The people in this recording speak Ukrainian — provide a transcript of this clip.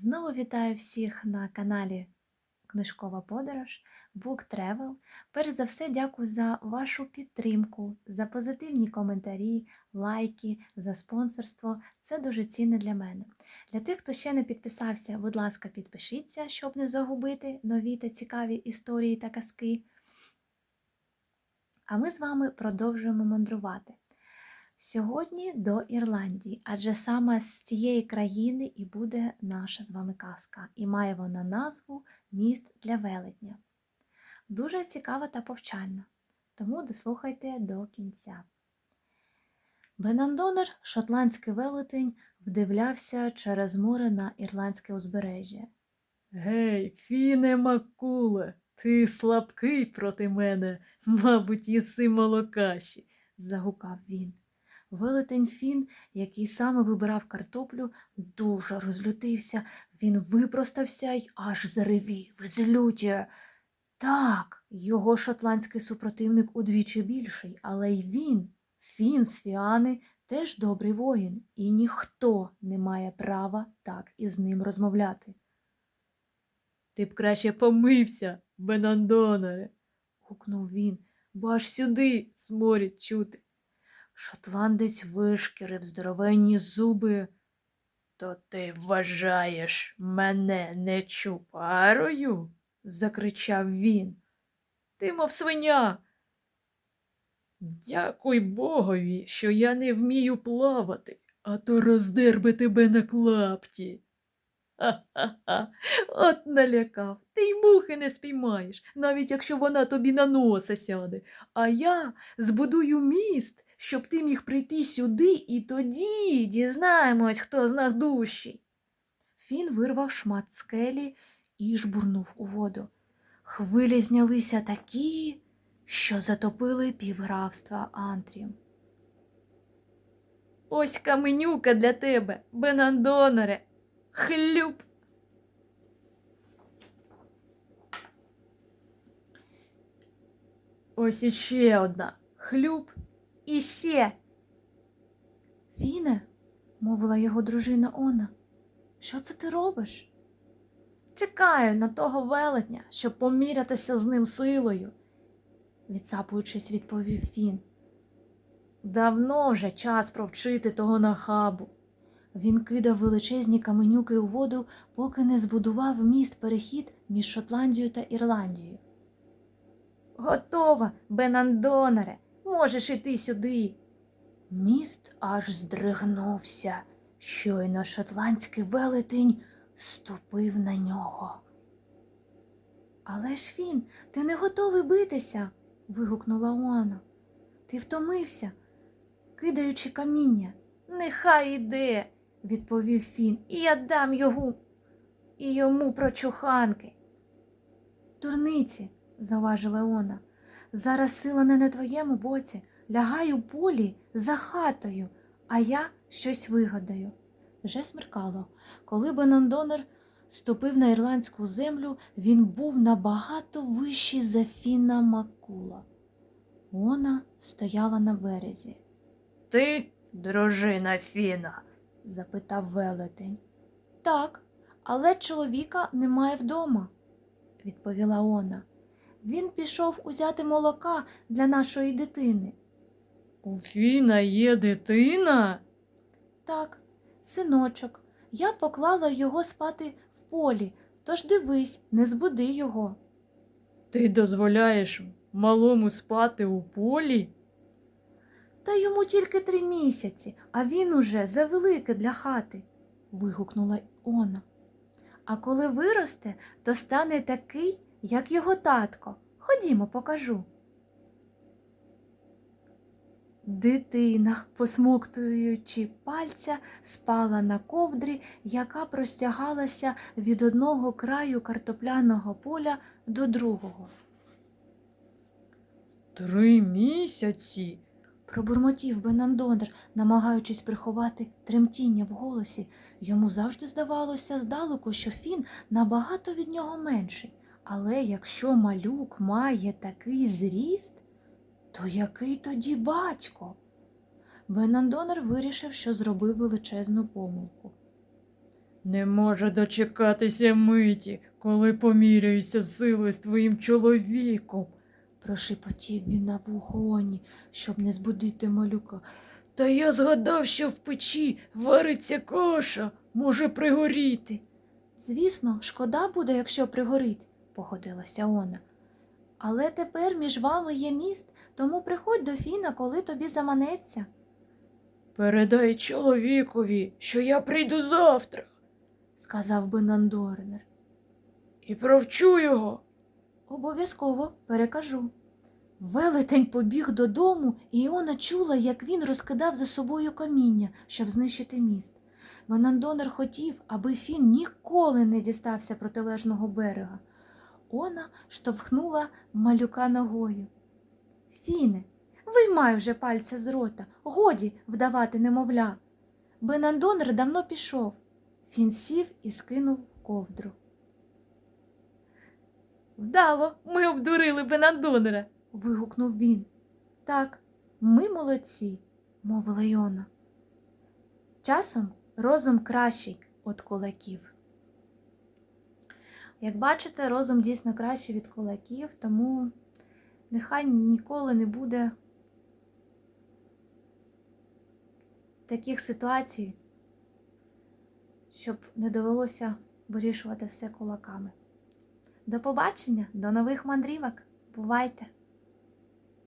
Знову вітаю всіх на каналі Книжкова подорож Book Travel. Перш за все, дякую за вашу підтримку, за позитивні коментарі, лайки, за спонсорство. Це дуже цінне для мене. Для тих, хто ще не підписався, будь ласка, підпишіться, щоб не загубити нові та цікаві історії та казки. А ми з вами продовжуємо мандрувати. Сьогодні до Ірландії, адже саме з цієї країни і буде наша з вами казка, і має вона назву Міст для велетня. Дуже цікава та повчальна, тому дослухайте до кінця. Бенандонер, шотландський велетень, вдивлявся через море на ірландське узбережжя. Гей, Фіне Макуле, ти слабкий проти мене, мабуть, їси молокаші. загукав він. Велетень Фін, який саме вибирав картоплю, дуже розлютився. Він випростався й аж заревів з люті. Так, його шотландський супротивник удвічі більший, але й він, Фін з Фіани, теж добрий воїн, і ніхто не має права так із ним розмовляти. Ти б краще помився, Бенандоноре, гукнув він. бо аж сюди сморід чути. Шотландець вишкірив здоровенні зуби. То ти вважаєш мене не чупарою? закричав він. Ти, мов свиня. Дякуй Богові, що я не вмію плавати, а то роздер би тебе на клапті. Ха-ха-ха, от налякав. Ти й мухи не спіймаєш, навіть якщо вона тобі на носа сяде. А я збудую міст, щоб ти міг прийти сюди, і тоді дізнаємось, хто з нас дужчий. Фін вирвав шмат скелі і жбурнув у воду. Хвилі знялися такі, що затопили півграфства Антріум. Ось каменюка для тебе, Бенандоноре. Хлюп. Ось іще одна. Хлюп. І ще. Фіне, мовила його дружина Она, що це ти робиш? Чекаю на того велетня, щоб помірятися з ним силою. відсапуючись, відповів Фін. Давно вже час провчити того нахабу. Він кидав величезні каменюки у воду, поки не збудував міст перехід між Шотландією та Ірландією. Готова, Бенандоноре. Можеш іти сюди. Міст аж здригнувся, щойно шотландський велетень ступив на нього. Але ж Фін, ти не готовий битися. вигукнула Уана. Ти втомився, кидаючи каміння, Нехай іде, відповів Фін. і я дам його і йому прочуханки. Дурниці, заважила Она. Зараз сила не на твоєму боці. Лягай у полі за хатою, а я щось вигадаю. Вже смеркало. Коли Бенандонер ступив на ірландську землю, він був набагато вищий за Фіна Макула. Она стояла на березі, Ти, дружина Фіна. запитав велетень. Так, але чоловіка немає вдома, відповіла Она. Він пішов узяти молока для нашої дитини. У Фіна є дитина? Так, синочок, я поклала його спати в полі, тож дивись, не збуди його. Ти дозволяєш малому спати у полі? Та йому тільки три місяці, а він уже завеликий для хати, вигукнула Она. А коли виросте, то стане такий, як його татко. Ходімо, покажу. Дитина, посмоктуючи пальця, спала на ковдрі, яка простягалася від одного краю картопляного поля до другого. Три місяці. Пробурмотів Бенандонер, намагаючись приховати тремтіння в голосі. Йому завжди здавалося здалеку, що Фін набагато від нього менший. Але якщо малюк має такий зріст, то який тоді батько? Бенандонер вирішив, що зробив величезну помилку. Не можу дочекатися миті, коли поміряюся силою з твоїм чоловіком. Прошепотів він на вухо Оні, щоб не збудити малюка. Та я згадав, що в печі вариться каша, може пригоріти. Звісно, шкода буде, якщо пригорить, походилася Она. Але тепер між вами є міст, тому приходь до Фіна, коли тобі заманеться. Передай чоловікові, що я прийду завтра сказав би Нандорнер. і провчу його. Обов'язково перекажу. Велетень побіг додому, і Іона чула, як він розкидав за собою каміння, щоб знищити міст. Ванандонер хотів, аби Фін ніколи не дістався протилежного берега. Она штовхнула малюка ногою. Фіне, виймай вже пальця з рота, годі вдавати немовля. Бенандонер давно пішов. Фін сів і скинув ковдру. Вдало, ми обдурили Бенандонера. вигукнув він. Так, ми молодці, мовила Йона. Часом розум кращий від кулаків. Як бачите, розум дійсно краще від кулаків, тому нехай ніколи не буде таких ситуацій, щоб не довелося вирішувати все кулаками. До побачення, до нових мандрівок. Бувайте!